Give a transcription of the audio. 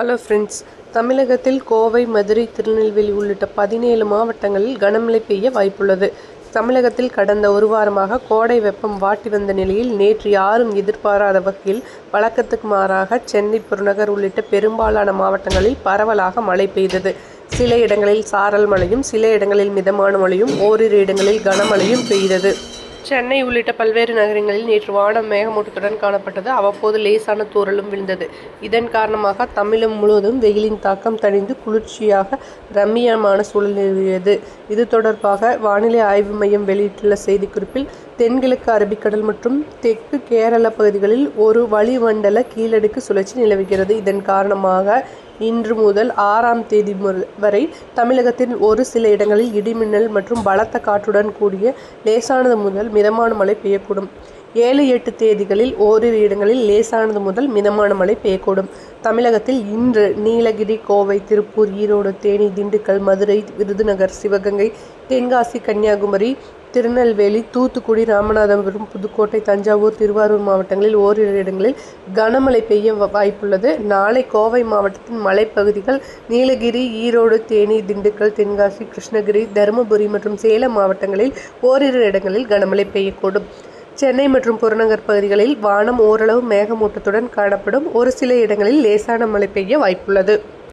Hello friends தமிழகத்தில் கோவை மதுரை திருநெல்வேலி உள்ளிட்ட பதினேழு மாவட்டங்களில் கனமழை பெய்ய வாய்ப்புள்ளது. தமிழகத்தில் கடந்த ஒரு வாரமாக கோடை வெப்பம் வாட்டி வந்த நிலையில் நேற்று யாரும் எதிர்பாராத வகையில் வழக்கத்துக்கு மாறாக சென்னை புறநகர் உள்ளிட்ட பெரும்பாலான மாவட்டங்களில் பரவலாக மழை பெய்தது. சில இடங்களில் சாரல் மழையும் சில இடங்களில் மிதமான மழையும் ஓரிரு இடங்களில் கனமழையும் பெய்தது. சென்னை உள்ளிட்ட பல்வேறு நகரங்களில் நேற்று வானம் மேகமூட்டத்துடன் காணப்பட்டது. அவ்வப்போது லேசான தூறலும் விழுந்தது. இதன் காரணமாக தமிழகம் முழுவதும் வெயிலின் தாக்கம் தணிந்து குளிர்ச்சியாக ரம்மியமான சூழல் நிலவியது. இது தொடர்பாக வானிலை ஆய்வு மையம் வெளியிட்டுள்ள செய்திக்குறிப்பில் தென்கிழக்கு அரபிக்கடல் மற்றும் தெற்கு கேரள பகுதிகளில் ஒரு வளிமண்டல கீழடுக்கு சுழற்சி நிலவுகிறது. இதன் காரணமாக இன்று முதல் ஆறாம் தேதி வரை தமிழகத்தின் ஒரு சில இடங்களில் இடிமின்னல் மற்றும் பலத்த காற்றுடன் கூடிய லேசானது முதல் மிதமான மழை பெய்யக்கூடும். ஏழு எட்டு தேதிகளில் ஓரிரு இடங்களில் லேசானது முதல் மிதமான மழை பெய்யக்கூடும். தமிழகத்தில் இன்று நீலகிரி கோவை திருப்பூர் ஈரோடு தேனி திண்டுக்கல் மதுரை விருதுநகர் சிவகங்கை தென்காசி கன்னியாகுமரி திருநெல்வேலி தூத்துக்குடி ராமநாதபுரம் புதுக்கோட்டை தஞ்சாவூர் திருவாரூர் மாவட்டங்களில் ஓரிரு இடங்களில் கனமழை பெய்ய வாய்ப்புள்ளது. நாளை கோவை மாவட்டத்தின் மலைப்பகுதிகள் நீலகிரி ஈரோடு தேனி திண்டுக்கல் தென்காசி கிருஷ்ணகிரி தருமபுரி மற்றும் சேலம் மாவட்டங்களில் ஓரிரு இடங்களில் கனமழை பெய்யக்கூடும். சென்னை மற்றும் புறநகர் பகுதிகளில் வானம் ஓரளவு மேகமூட்டத்துடன் காணப்படும். ஒரு சில இடங்களில் லேசான மழை பெய்ய வாய்ப்புள்ளது.